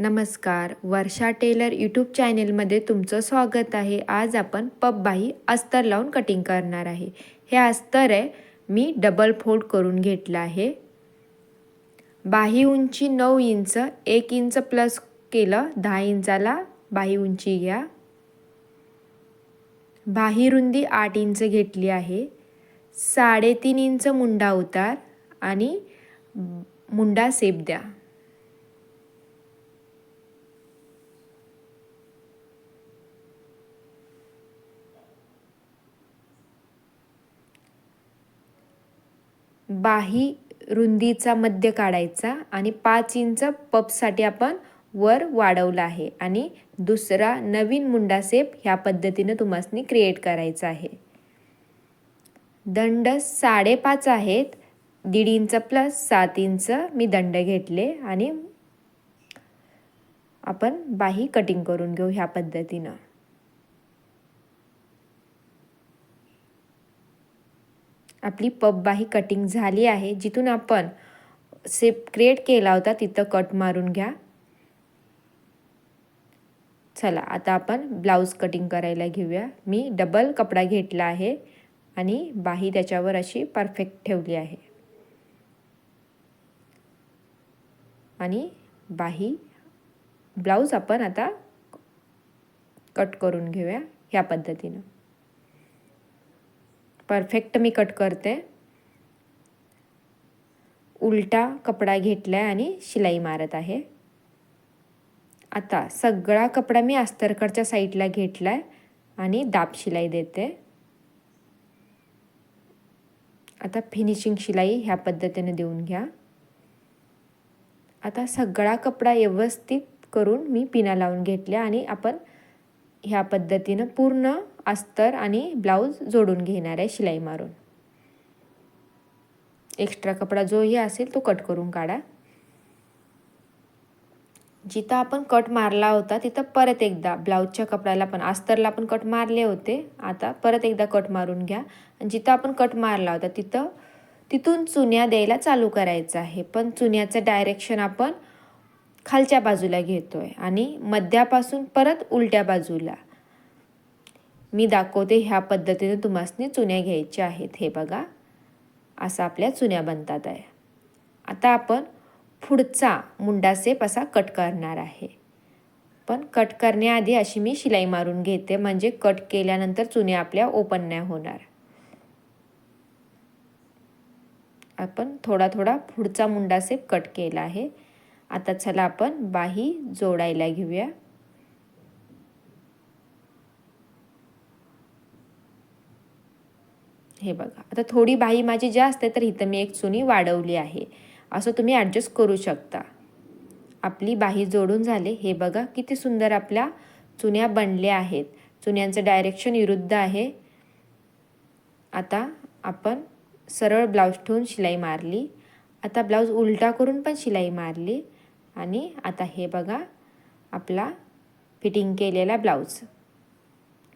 नमस्कार वर्षा teller YouTube चॅनेलमध्ये तुमचं स्वागत आहे. आज आपण पपबाही अस्तर लावून कटिंग करणार आहे. हे अस्तर आहे मी डबल फोल्ड करून घेतलं आहे. बाही उंची नऊ इंच एक इंच प्लस केलं दहा इंचाला बाही उंची घ्या. बाही रुंदी आठ इंच घेतली आहे. साडेतीन इंच मुंडा उतार आणि मुंडा सेप द्या. बाही रुंदीचा मध्य काढायचा आणि पाच इंच पपसाठी आपण वर वाढवला आहे. आणि दुसरा नवीन मुंडा सेप ह्या पद्धतीनं तुम्हाला क्रिएट करायचा आहे. दंड साडेपाच आहेत. दीड इंच प्लस सात इंच मी दंड घेतले आणि आपण बाही कटिंग करून घेऊ ह्या पद्धतीनं. आपली पबबाही कटिंग झाली आहे जिथून आपण सेप क्रिएट केला होता तिथं कट मारून घ्या. चला आता आपण ब्लाऊज कटिंग करायला घेऊया. मी डबल कपडा घेतला आहे आणि बाही त्याच्यावर अशी परफेक्ट ठेवली आहे. आणि बाही ब्लाऊज आपण आता कट करून घेऊया ह्या पद्धतीनं. परफेक्ट मी कट करते. उलटा कपडा घेतला आहे आणि शिलाई मारत आहे. आता सगळा कपडा मी अस्तरकडच्या साईडला घेतला आहे आणि दाब शिलाई देते. आता फिनिशिंग शिलाई ह्या पद्धतीने देऊन घ्या. आता सगळा कपडा व्यवस्थित करून मी पिना लावून घेतल्या आणि आपण ह्या पद्धतीनं पूर्ण अस्तर आणि ब्लाऊज जोडून घेणार आहे शिलाई मारून. एक्स्ट्रा कपडा जोही असेल तो कट करून काढा. जिथं आपण कट मारला होता तिथं परत एकदा ब्लाऊजच्या कपड्याला पण अस्तरला पण कट मारले होते. आता परत एकदा कट मारून घ्या. आणि जिथं आपण कट मारला होता तिथं तिथून चुन्या द्यायला चालू करायचं आहे. पण चुन्याचं डायरेक्शन आपण खालच्या बाजूला घेतो आहे आणि मध्यापासून परत उलट्या बाजूला. मी दाखवते ह्या पद्धतीने तुम्हाला चुन्या घ्यायच्या आहेत. हे बघा असं आपल्या चुन्या बनतात आहे. आता आपण पुढचा मुंडा सेप असा कट करणार आहे. पण कट करण्याआधी अशी मी शिलाई मारून घेते म्हणजे कट केल्यानंतर चुन्या आपल्या ओपन नाही होणार. आपण थोडा थोडा पुढचा मुंडा सेप कट केला आहे. आता चला आपण बाही जोडायला घेऊया. हे बघा आता थोडी बाही माझी जास्त आहे तर इथं मी एक चुनी वाढवली आहे. असं तुम्ही ॲडजस्ट करू शकता. आपली बाही जोडून झाले. हे बघा किती सुंदर आपल्या चुन्या बनल्या आहेत. चुन्यांचं डायरेक्शन विरुद्ध आहे. आता आपण सरळ ब्लाऊज ठेवून शिलाई मारली. आता ब्लाऊज उलटा करून पण शिलाई मारली. आणि आता हे बघा आपला फिटिंग केलेला ब्लाऊज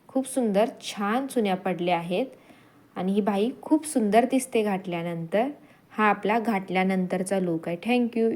खूप सुंदर छान चुन्या पडल्या आहेत आणि ही बाई खूप सुंदर दिसते घातल्यानंतर. हा आपला घातल्यानंतरचा लुक आहे. थँक्यू